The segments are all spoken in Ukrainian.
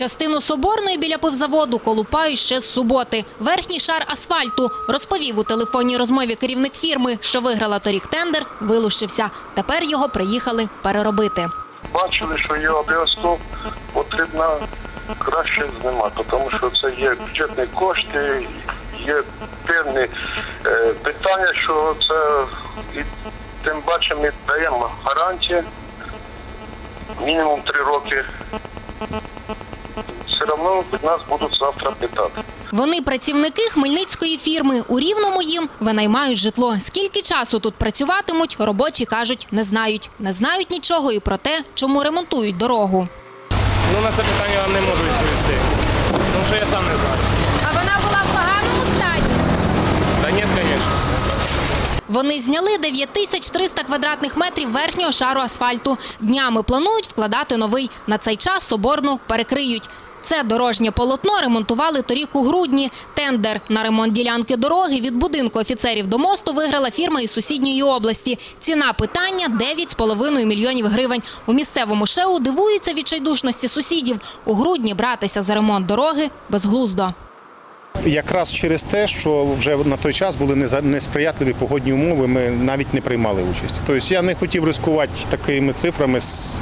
Частину Соборної біля пивзаводу колупають ще з суботи. Верхній шар асфальту, розповів у телефонній розмові керівник фірми, що виграла торік тендер, вилущився. Тепер його приїхали переробити. бачили, що його обов'язково потрібно краще знімати, тому що це є бюджетні кошти, є певні е, питання, що це і тим паче ми даємо гарантії мінімум три роки. Одно нас будуть завтра питати. Вони працівники хмельницької фірми. У Рівному їм винаймають житло. Скільки часу тут працюватимуть, робочі кажуть, не знають. Не знають нічого і про те, чому ремонтують дорогу. Ну на це питання я вам не можу відповісти. Тому що я сам не знаю. А вона була в поганому стані. Та ні, звісно. Вони зняли 9300 квадратних метрів верхнього шару асфальту. Днями планують вкладати новий. На цей час Соборну перекриють. Це дорожнє полотно ремонтували торік у грудні. Тендер на ремонт ділянки дороги від будинку офіцерів до мосту виграла фірма із сусідньої області. Ціна питання 9,5 мільйонів гривень. У місцевому ШЕУ дивуються відчайдушності сусідів. У грудні братися за ремонт дороги безглуздо. Якраз через те, що вже на той час були несприятливі погодні умови, ми навіть не приймали участь. Тобто я не хотів ризикувати такими цифрами, з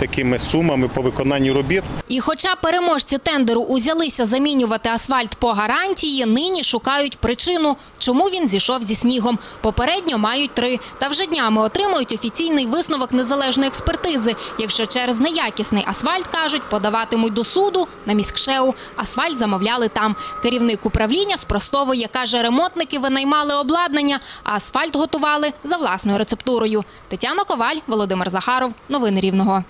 такими сумами по виконанню робіт. І хоча переможці тендеру узялися замінювати асфальт по гарантії, нині шукають причину, чому він зійшов зі снігом. Попередньо мають три. Та вже днями отримують офіційний висновок незалежної експертизи. Якщо через неякісний асфальт, кажуть, подаватимуть до суду на міськшеу. Асфальт замовляли там. Керівник управління спростовує, каже, ремонтники винаймали обладнання, а асфальт готували за власною рецептурою. Тетяна Коваль, Володимир Захаров. Новини Рівного.